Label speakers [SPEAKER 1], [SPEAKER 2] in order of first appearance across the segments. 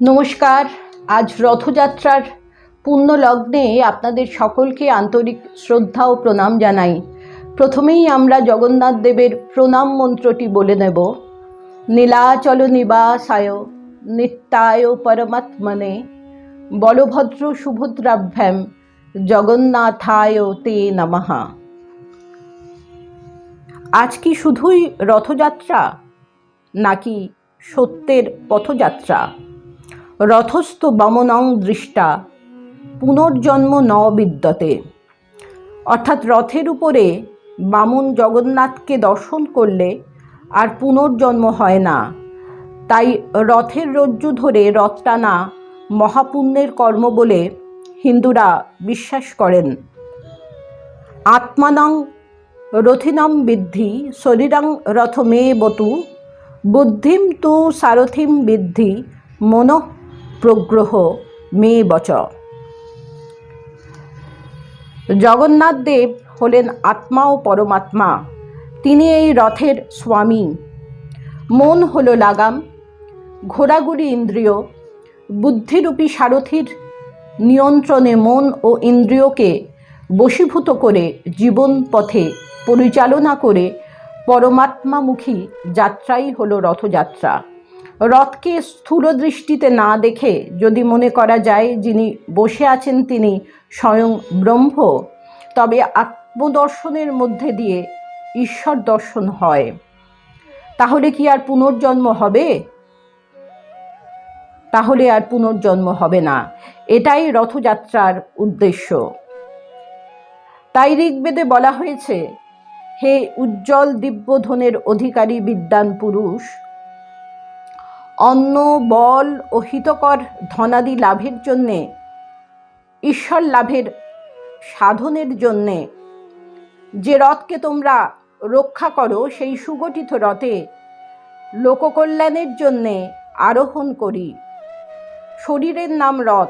[SPEAKER 1] নমস্কার, আজ রথযাত্রার পুণ্য লগ্নে আপনাদের সকলকে আন্তরিক শ্রদ্ধা ও প্রণাম জানাই। প্রথমেই আমরা জগন্নাথ দেবের প্রণাম মন্ত্রটি বলে নেব। নীলাচল নিবাসায় নিত্যায় পরমাত্মনে বলভদ্র সুভদ্রাভ্যাম জগন্নাথায় তে নমঃ। আজ কি শুধুই রথযাত্রা নাকি সত্যের পথযাত্রা? রথস্থ বামনং দৃষ্টা, পুনর্জন্ম ন বিদ্যতে অর্থাৎ রথের উপরে বামন জগন্নাথকে দর্শন করলে আর পুনর্জন্ম হয় না। তাই রথের রজ্জু ধরে রথ টানা মহাপুণ্যের কর্ম বলে হিন্দুরা বিশ্বাস করেন। আত্মানং রথিনম বিদ্ধি, শরীরং রথমে বতু বুদ্ধিম তু সারথিম বিদ্ধি, মন প্রগ্রহ মে বচ জগন্নাথ দেব হলেন আত্মা ও পরমাত্মা। তিনি এই রথের স্বামী। মন হল লাগাম ঘোরাঘুরি ইন্দ্রিয়। বুদ্ধিরূপী সারথির নিয়ন্ত্রণে মন ও ইন্দ্রিয়কে বশীভূত করে জীবন পথে পরিচালনা করে পরমাত্মামুখী যাত্রাই হলো রথযাত্রা। রথকে স্থূল দৃষ্টিতে না দেখে যদি মনে করা যায় যিনি বসে আছেন তিনি স্বয়ং ব্রহ্ম, তবে আত্মদর্শনের মধ্যে দিয়ে ঈশ্বর দর্শন হয়। তাহলে কি আর পুনর্জন্ম হবে? তাহলে আর পুনর্জন্ম হবে না। এটাই রথযাত্রার উদ্দেশ্য। তাই ঋগ্বেদে বলা হয়েছে, হে উজ্জ্বল দিব্যধনের অধিকারী বিদ্যান পুরুষ অন্ন, বল ও হিতকর ধনাদি লাভের জন্যে, ঈশ্বর লাভের সাধনের জন্যে। যে রথকে তোমরা রক্ষা করো, সেই সুগঠিত রথে লোককল্যাণের জন্যে আরোহণ করি। শরীরের নাম রথ।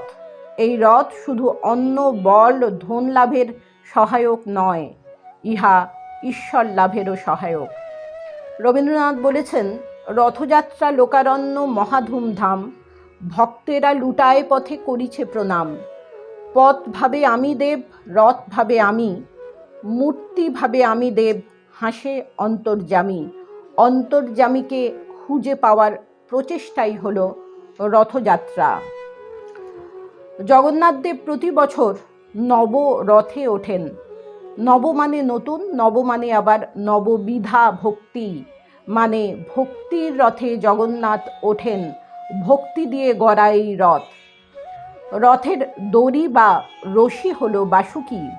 [SPEAKER 1] এই রথ শুধু অন্ন, বল ধন লাভের সহায়ক নয়, ইহা ঈশ্বর লাভেরও সহায়ক। রবীন্দ্রনাথ বলেছেন রথযাত্রা লোকারণ্য মহাধুমধাম, ভক্তেরা লুটায় পথে করিছে প্রণাম। পথ ভাবে আমি দেব, রথ ভাবে আমি, মূর্তি ভাবে আমি দেব, হাসে অন্তর্জামী অন্তর্জামীকে খুঁজে পাওয়ার প্রচেষ্টাই হল রথযাত্রা। জগন্নাথদেব প্রতি বছর নব রথে ওঠেন। নব মানে নতুন, নব মানে আবার নববিধা ভক্তি। মানে ভক্তির রথে জগন্নাথ ওঠেন, ভক্তি দিয়ে গড়া এই রথ। রথের দড়ি বা রশি হলো বাসুকি।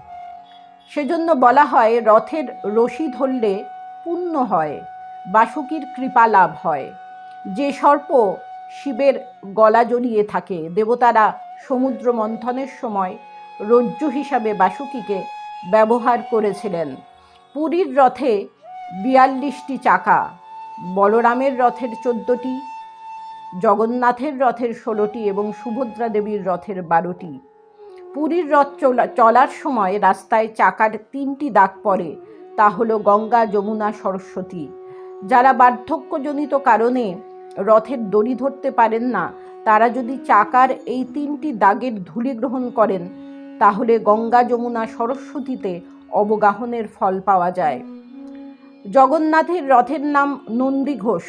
[SPEAKER 1] সেজন্য বলা হয়, রথের রশি ধরলে পুণ্য হয়, বাসুকির কৃপা লাভ হয়। যে সর্প শিবের গলা জড়িয়ে থাকে, দেবতারা সমুদ্র মন্থনের সময় রজ্জু হিসাবে বাসুকিকে ব্যবহার করেছিলেন। পুরীর রথে বিয়াল্লিশটি চাকা, বলরামের রথের চোদ্দটি, জগন্নাথের রথের ষোলোটি এবং সুভদ্রা দেবীর রথের বারোটি। পুরীর রথ চলা, চলার সময় রাস্তায় চাকার তিনটি দাগ পড়ে, তা হলো গঙ্গা, যমুনা, সরস্বতী। যারা বার্ধক্যজনিত কারণে রথের দড়ি ধরতে পারেন না, তারা যদি চাকার এই তিনটি দাগের ধূলি গ্রহণ করেন, তাহলে গঙ্গা, যমুনা, সরস্বতীতে অবগাহনের ফল পাওয়া যায়। জগন্নাথের রথের নাম নন্দী ঘোষ।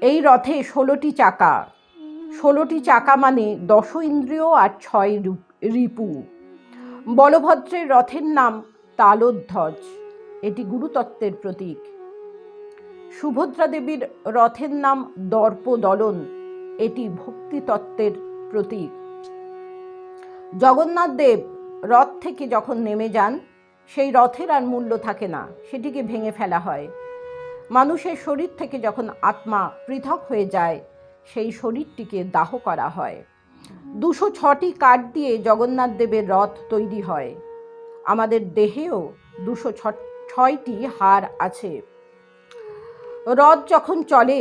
[SPEAKER 1] এই রথে ষোলোটি চাকা। ষোলোটি চাকা মানে দশ ইন্দ্রিয় আর ছয় রিপু। বলভদ্রের রথের নাম তালোধ্বজ। এটি গুরুতত্ত্বের প্রতীক। সুভদ্রা দেবীর রথের নাম দর্পদলন। এটি ভক্তিতত্ত্বের প্রতীক। জগন্নাথ দেব রথ থেকে যখন নেমে যান সেই রথের আর মূল্য থাকে না, সেটিকে ভেঙে ফেলা হয়। মানুষের শরীর থেকে যখন আত্মা পৃথক হয়ে যায়, সেই শরীরটিকে দাহ করা হয়। দুশো ছটি কাঠ দিয়ে জগন্নাথ দেবের রথ তৈরি হয়। আমাদের দেহেও দুশো ছয়টি হার আছে। রথ যখন চলে,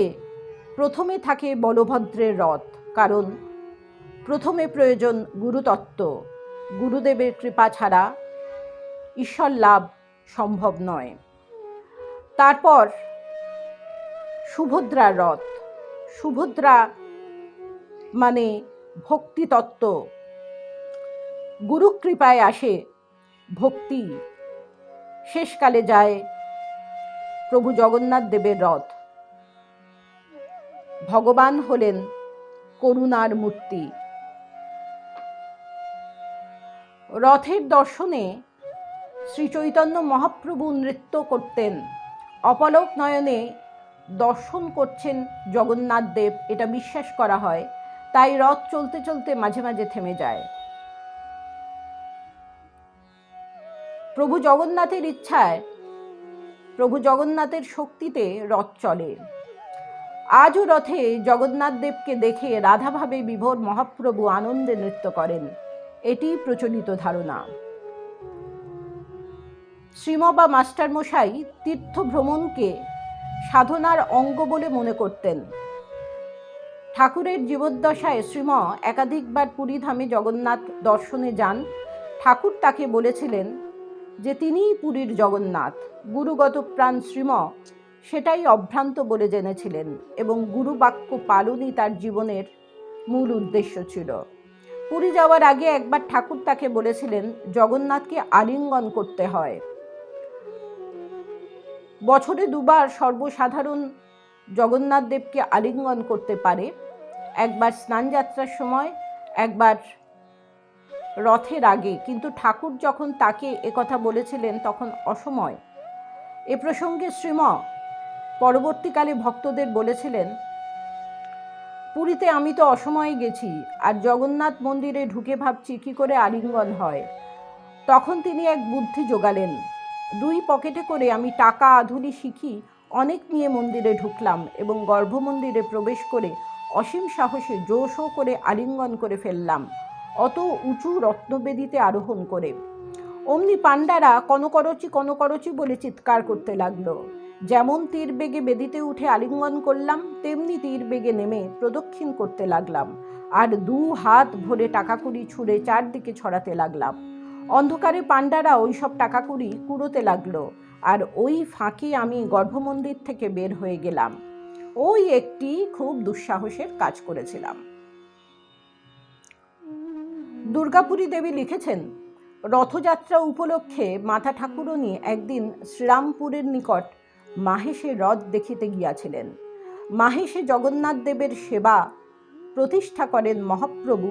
[SPEAKER 1] প্রথমে থাকে বলভদ্রের রথ, কারণ প্রথমে প্রয়োজন গুরুতত্ত্ব। গুরুদেবের কৃপা ছাড়া ঈশ্বর লাভ সম্ভব নয়। তারপর সুভদ্রার রথ। সুভদ্রা মানে ভক্তিতত্ত্ব। গুরু কৃপায় আসে ভক্তি। শেষকালে যায় প্রভু জগন্নাথ দেবের রথ। ভগবান হলেন করুণার মূর্তি। রথের দর্শনে শ্রী চৈতন্য মহাপ্রভু নৃত্য করতেন। অপলক নয়নে দর্শন করছেন জগন্নাথ দেব, এটা বিশ্বাস করা হয়। তাই রথ চলতে চলতে মাঝে মাঝে থেমে যায়। প্রভু জগন্নাথের ইচ্ছায় প্রভু জগন্নাথের শক্তিতে রথ চলে। আজও রথে জগন্নাথ দেবকে দেখে রাধাভাবে বিভোর মহাপ্রভু আনন্দে নৃত্য করেন। এটি প্রচলিত ধারণা। শ্রীম বা মাস্টারমশাই তীর্থ ভ্রমণকে সাধনার অঙ্গ বলে মনে করতেন। ঠাকুরের জীবদ্দশায় শ্রীম একাধিকবার পুরীধামে জগন্নাথ দর্শনে যান। ঠাকুর তাকে বলেছিলেন যে, তিনিই পুরীর জগন্নাথ। গুরুগত প্রাণ শ্রীম সেটাই অভ্রান্ত বলে জেনেছিলেন এবং গুরু বাক্য পালনই তার জীবনের মূল উদ্দেশ্য ছিল। পুরী যাওয়ার আগে একবার ঠাকুর তাকে বলেছিলেন, জগন্নাথকে আলিঙ্গন করতে হয়। বছরে দুবার সর্বসাধারণ জগন্নাথ দেবকে আলিঙ্গন করতে পারে। একবার স্নানযাত্রার সময়, একবার রথের আগে। কিন্তু ঠাকুর যখন তাকে একথা বলেছিলেন, তখন অসময়। এ প্রসঙ্গে শ্রীম পরবর্তীকালে ভক্তদের বলেছিলেন, পুরীতে আমি তো অসময়ে গেছি, আর জগন্নাথ মন্দিরে ঢুকে ভাবছি কী করে আলিঙ্গন হয়? তখন তিনি এক বুদ্ধি জোগালেন দুই পকেটে করে আমি টাকা আধুলি শিখি, অনেক নিয়ে মন্দিরে ঢুকলাম এবং গর্ভমন্দিরে প্রবেশ করে অসীম সাহসে জোশও করে আলিঙ্গন করে ফেললাম। অত উঁচু রত্নবেদিতে আরোহণ করে। অমনি পাণ্ডারা কনকরচি কনকরচি বলে চিৎকার করতে লাগল। যেমন তীর বেগে বেদিতে উঠে আলিঙ্গন করলাম, তেমনি তীর বেগে নেমে প্রদক্ষিণ করতে লাগলাম। আর দু হাত ভরে টাকা কুড়ি ছুঁড়ে চারদিকে ছড়াতে লাগলাম। অন্ধকারে পাণ্ডারা ওই সব টাকা কুড়ি কুড়োতে লাগল, আর ওই ফাঁকে আমি গর্ভমন্দির থেকে বের হয়ে গেলাম। ওই একটি খুব দুঃসাহসের কাজ করেছিলাম। দুর্গাপুরী দেবী লিখেছেন, রথযাত্রা উপলক্ষে মাতা ঠাকুরনী একদিন শ্রীরামপুরের নিকট মাহেশে রথ দেখিতে গিয়াছিলেন। মাহেশে জগন্নাথ দেবের সেবা প্রতিষ্ঠা করেন মহাপ্রভু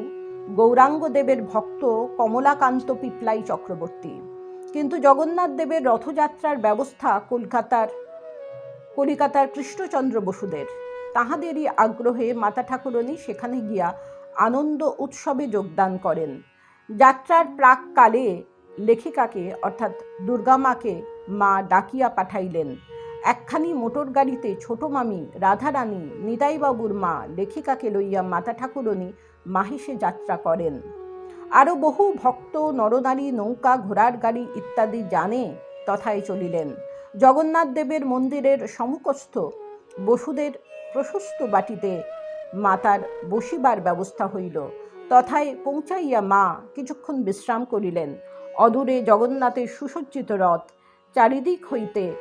[SPEAKER 1] গৌরাঙ্গ দেবের ভক্ত কমলাকান্ত পিপলাই চক্রবর্তী। কিন্তু জগন্নাথ দেবের রথযাত্রার ব্যবস্থা কলকাতার, কলিকাতার কৃষ্ণচন্দ্র বসুদের। তাহাদেরই আগ্রহে মাতা ঠাকুরনী সেখানে গিয়া আনন্দ উৎসবে যোগদান করেন। যাত্রার প্রাককালে লেখিকাকে, অর্থাৎ দুর্গামাকে মা ডাকিয়া পাঠাইলেন। একখানি মোটর গাড়িতে ছোট মামি রাধারানী নিতাইবাবুর মা লেখিকাকে লইয়া মাতা ঠাকুরনী মাহিসে যাত্রা করেন। আরও বহু ভক্ত, নরনারী, নৌকা, ঘোড়ার গাড়ি ইত্যাদি জানে তথায় চলিলেন। জগন্নাথ দেবের মন্দিরের সম্মুখস্থ বসুদের প্রশস্ত বাটিতে মাতার বসিবার ব্যবস্থা হইল। তথায় পৌঁছাইয়া মা কিছুক্ষণ বিশ্রাম করিলেন। অদূরে জগন্নাথের সুসজ্জিত রথ চারিদিক হইতে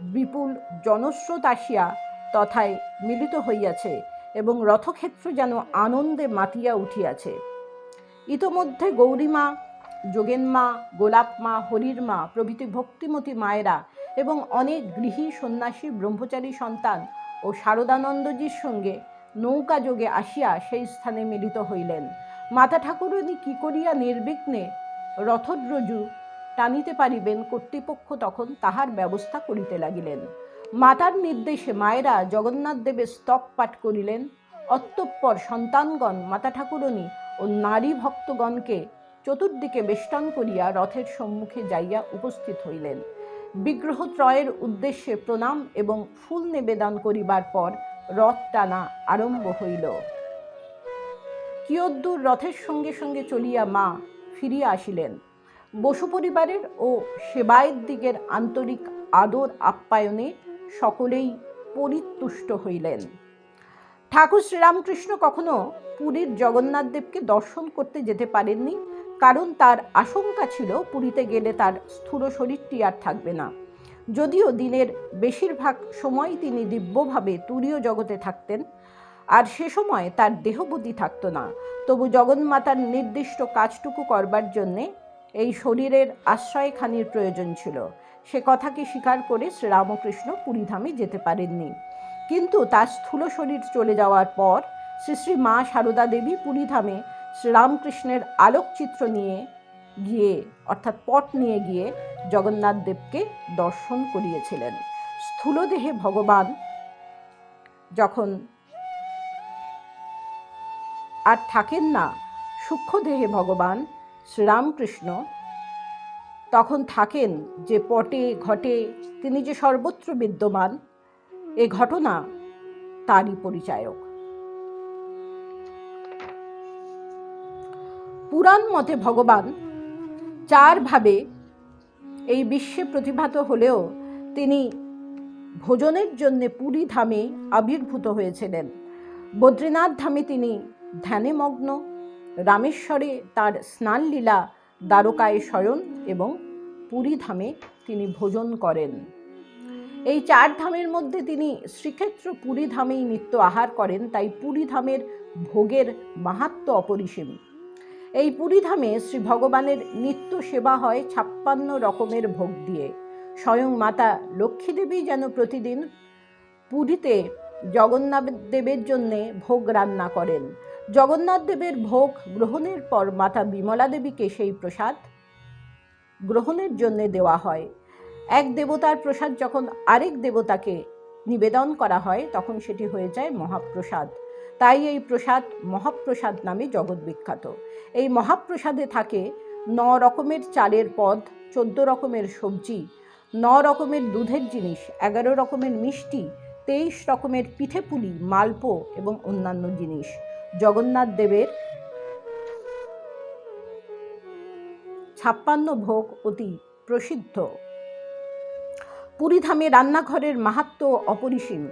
[SPEAKER 1] বিপুল জনস্রোত আসিয়া তথায় মিলিত হইয়াছে। এবং রথক্ষেত্র যেন আনন্দে মাতিয়া উঠিয়াছে। ইতোমধ্যে গৌরীমা, যোগেনমা, গোলাপমা হরির মা প্রভৃতি ভক্তিমতী মায়েরা এবং অনেক গৃহী সন্ন্যাসী, ব্রহ্মচারী সন্তান ও শারদানন্দজির সঙ্গে নৌকা যোগে আসিয়া সেই স্থানে মিলিত হইলেন। মাতা ঠাকুরনী কি করিয়া নির্বিঘ্নে রথদ্রজু টানিতে পারিবেন কর্তৃপক্ষ তখন তাহার ব্যবস্থা করিতে লাগিলেন। মাতার নির্দেশে মায়েরা জগন্নাথ দেবের স্তব পাঠ করিলেন। অত্যঃপর সন্তানগণ, মাতা ঠাকুরনী ও নারী ভক্তগণকে চতুর্দিকে বেষ্টন করিয়া রথের সম্মুখে যাইয়া উপস্থিত হইলেন। বিগ্রহ ত্রয়ের উদ্দেশ্যে প্রণাম এবং ফুল নিবেদন করিবার পর রথ টানা আরম্ভ হইল। কিয়দ্দূর রথের সঙ্গে সঙ্গে চলিয়া মা ফিরিয়া আসিলেন। বসু পরিবারের ও সেবায়ের দিকের আন্তরিক আদর আপ্যায়নে সকলেই পরিতুষ্ট হইলেন। ঠাকুর শ্রীরামকৃষ্ণ কখনো পুরীর জগন্নাথ দেবকে দর্শন করতে যেতে পারেননি, কারণ তার আশঙ্কা ছিল পুরীতে গেলে তার স্থূল শরীরটি আর থাকবে না। যদিও দিনের বেশিরভাগ সময় তিনি দিব্যভাবে তুরীয় জগতে থাকতেন, আর সে সময় তার দেহবুদ্ধি থাকতো না। তবু জগন্মাতার নির্দিষ্ট কাজটুকু করবার জন্যে এই শরীরের আশ্রয়খানির প্রয়োজন ছিল। সে কথাকে স্বীকার করে শ্রীরামকৃষ্ণ পুরীধামে যেতে পারেননি। কিন্তু তার স্থূল শরীর চলে যাওয়ার পর শ্রী শ্রী মা সারদা দেবী পুরীধামে শ্রীরামকৃষ্ণের আলোকচিত্র নিয়ে গিয়ে, অর্থাৎ পট নিয়ে গিয়ে জগন্নাথ দেবকে দর্শন করিয়েছিলেন। স্থূলদেহে ভগবান যখন আর থাকেন না সূক্ষ্মদেহে ভগবান শ্রীরামকৃষ্ণ তখন থাকেন যে পটে ঘটে তিনি যে সর্বত্র বিদ্যমান, এ ঘটনা তারই পরিচায়ক। পুরাণ মতে ভগবান চারভাবে এই বিশ্বে প্রতিভাত হলেও তিনি ভোজনের জন্যে পুরী ধামে আবির্ভূত হয়েছিলেন। বদ্রীনাথ ধামে তিনি ধ্যানে মগ্ন, রামেশ্বরে তার স্নানলীলা দ্বারকায় শয়ন এবং পুরী ধামে তিনি ভোজন করেন। এই চার ধামের মধ্যে তিনি শ্রীক্ষেত্র পুরী ধামেই নিত্য আহার করেন, তাই পুরী ধামের ভোগের মাহাত্ম অপরিসীম। এই পুরীধামে শ্রী ভগবানের নিত্য সেবা হয় ছাপ্পান্ন রকমের ভোগ দিয়ে। স্বয়ং মাতা লক্ষ্মী দেবী যেন প্রতিদিন পুরীতে জগন্নাথ দেবের জন্যে ভোগ রান্না করেন। জগন্নাথ দেবের ভোগ গ্রহণের পর মাতা বিমলা দেবীকে সেই প্রসাদ গ্রহণের জন্যে দেওয়া হয়। এক দেবতার প্রসাদ যখন আরেক দেবতাকে নিবেদন করা হয়, তখন সেটি হয়ে যায় মহাপ্রসাদ। তাই এই প্রসাদ মহাপ্রসাদ নামে জগৎ বিখ্যাত। এই মহাপ্রসাদে থাকে ন রকমের চালের পদ, চোদ্দ রকমের সবজি, ন রকমের দুধের জিনিস, এগারো রকমের মিষ্টি, তেইশ রকমের পিঠেপুলি, মালপো এবং অন্যান্য জিনিস। জগন্নাথ দেবের ছাপ্পান্ন ভোগ অতি প্রসিদ্ধ। পুরীধামে রান্নাঘরের মাহাত্ম অপরিসীম।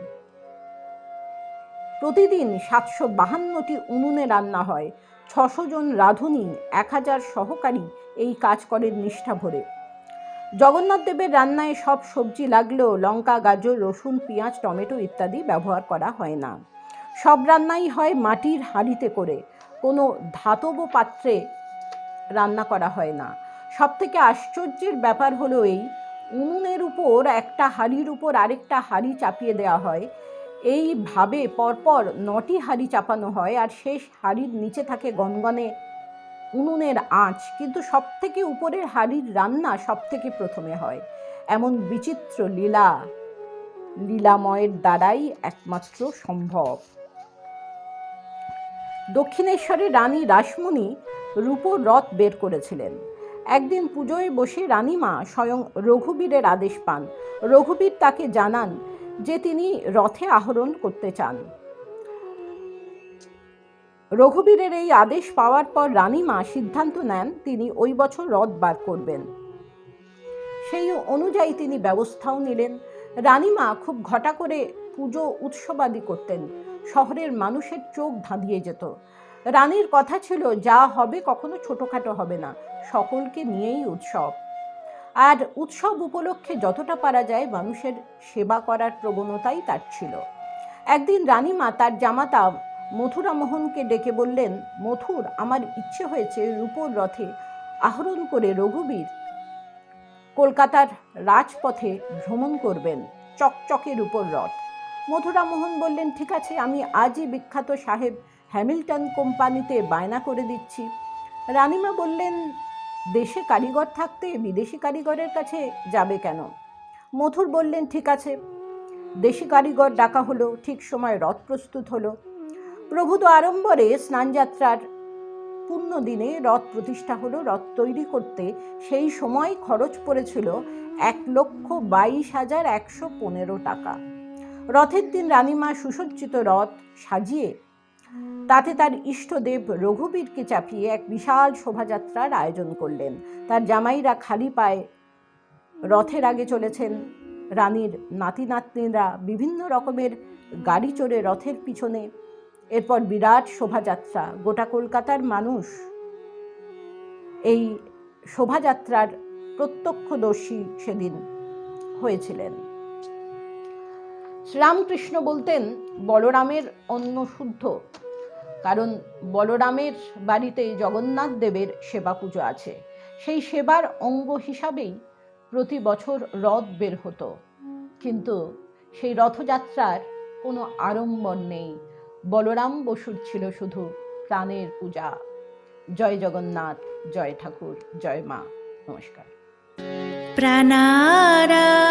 [SPEAKER 1] প্রতিদিন সাতশো বাহান্নটি উনুনে রান্না হয়। ছশো জন রাঁধুনি, এক হাজার সহকারী এই কাজ করেন নিষ্ঠা ভরে। জগন্নাথ দেবের রান্নায় সব সবজি লাগলেও লঙ্কা, গাজর, রসুন, পেঁয়াজ, টমেটো ইত্যাদি ব্যবহার করা হয় না। সব রান্নাই হয় মাটির হাঁড়িতে করে। কোনো ধাতব পাত্রে রান্না করা হয় না। সব থেকে আশ্চর্যের ব্যাপার হলো এই, উনুনের উপর একটা হাঁড়ির উপর আরেকটা হাঁড়ি চাপিয়ে দেওয়া হয়। এইভাবে পরপর নটি হাঁড়ি চাপানো হয় আর শেষ হাঁড়ির নিচে থাকে গনগনে উনুনের আঁচ। কিন্তু সব থেকে উপরের হাঁড়ির রান্না সব থেকে প্রথমে হয়। এমন বিচিত্র লীলা, লীলাময়ের দ্বারাই একমাত্র সম্ভব। দক্ষিণেশ্বরে রানী রাসমণি রূপোর রথ বের করেছিলেন। একদিন পুজোয় বসে রানীমা স্বয়ং রঘুবীরের আদেশ পান। রঘুবীর তাকে জানান যে তিনি রথে আহরণ করতে চান। রঘুবীরের এই আদেশ পাওয়ার পর রানীমা সিদ্ধান্ত নেন তিনি ওই বছর রথ বার করবেন। সেই অনুযায়ী তিনি ব্যবস্থাও নিলেন। রানীমা খুব ঘটা করে পুজো উৎসবাদি করতেন। শহরের মানুষের চোখ ধাঁধিয়ে যেত। রানীর কথা ছিল, যা হবে কখনো ছোটোখাটো হবে না, সকলকে নিয়েই উৎসব। আর উৎসব উপলক্ষে যতটা পারা যায় মানুষের সেবা করার প্রবণতাই তার ছিল। একদিন রানীমা তার জামাতা মথুরা মোহনকে ডেকে বললেন, মথুর, আমার ইচ্ছে হয়েছে রূপোর রথে আহরণ করে রঘুবীর কলকাতার রাজপথে ভ্রমণ করবেন, চকচকে রূপোর রথ। মথুরা মোহন বললেন, ঠিক আছে, আমি আজই বিখ্যাত সাহেব হ্যামিল্টন কোম্পানিতে বায়না করে দিচ্ছি। রানিমা বললেন, দেশে কারিগর থাকতে বিদেশি কারিগরের কাছে যাবে কেন? মথুর বললেন, ঠিক আছে, দেশি কারিগর ডাকা হলো, ঠিক সময় রথ প্রস্তুত হলো। প্রভূত আড়ম্বরে স্নানযাত্রার পূর্ণ দিনে রথ প্রতিষ্ঠা হলো, রথ তৈরি করতে সেই সময় খরচ পড়েছিল এক লক্ষ বাইশ হাজার একশো পনেরো টাকা। রথের দিন রানীমা সুসজ্জিত রথ সাজিয়ে, তাতে তার ইষ্টদেব রঘুবীরকে চাপিয়ে এক বিশাল শোভাযাত্রার আয়োজন করলেন। তার জামাইরা খালি পায়ে রথের আগে চলেছেন। রানীর নাতি নাতনিরা বিভিন্ন রকমের গাড়ি চড়ে রথের পিছনে, এরপর বিরাট শোভাযাত্রা। গোটা কলকাতার মানুষ এই শোভাযাত্রার প্রত্যক্ষদর্শী সেদিন হয়েছিলেন। শ্রীরামকৃষ্ণ বলতেন, বলরামের অন্ন শুদ্ধ। কারণ বলরামের বাড়িতে জগন্নাথ দেবের সেবা পুজো আছে। সেই সেবার অঙ্গ হিসাবেই প্রতি বছর রথ বের হতো। কিন্তু সেই রথযাত্রার কোনো আড়ম্বর নেই। বলরাম বসুর ছিল শুধু প্রাণের পূজা। জয় জগন্নাথ, জয় ঠাকুর, জয় মা। নমস্কার।
[SPEAKER 2] প্রাণারা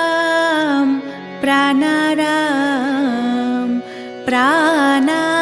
[SPEAKER 2] प्राणाराम प्राणा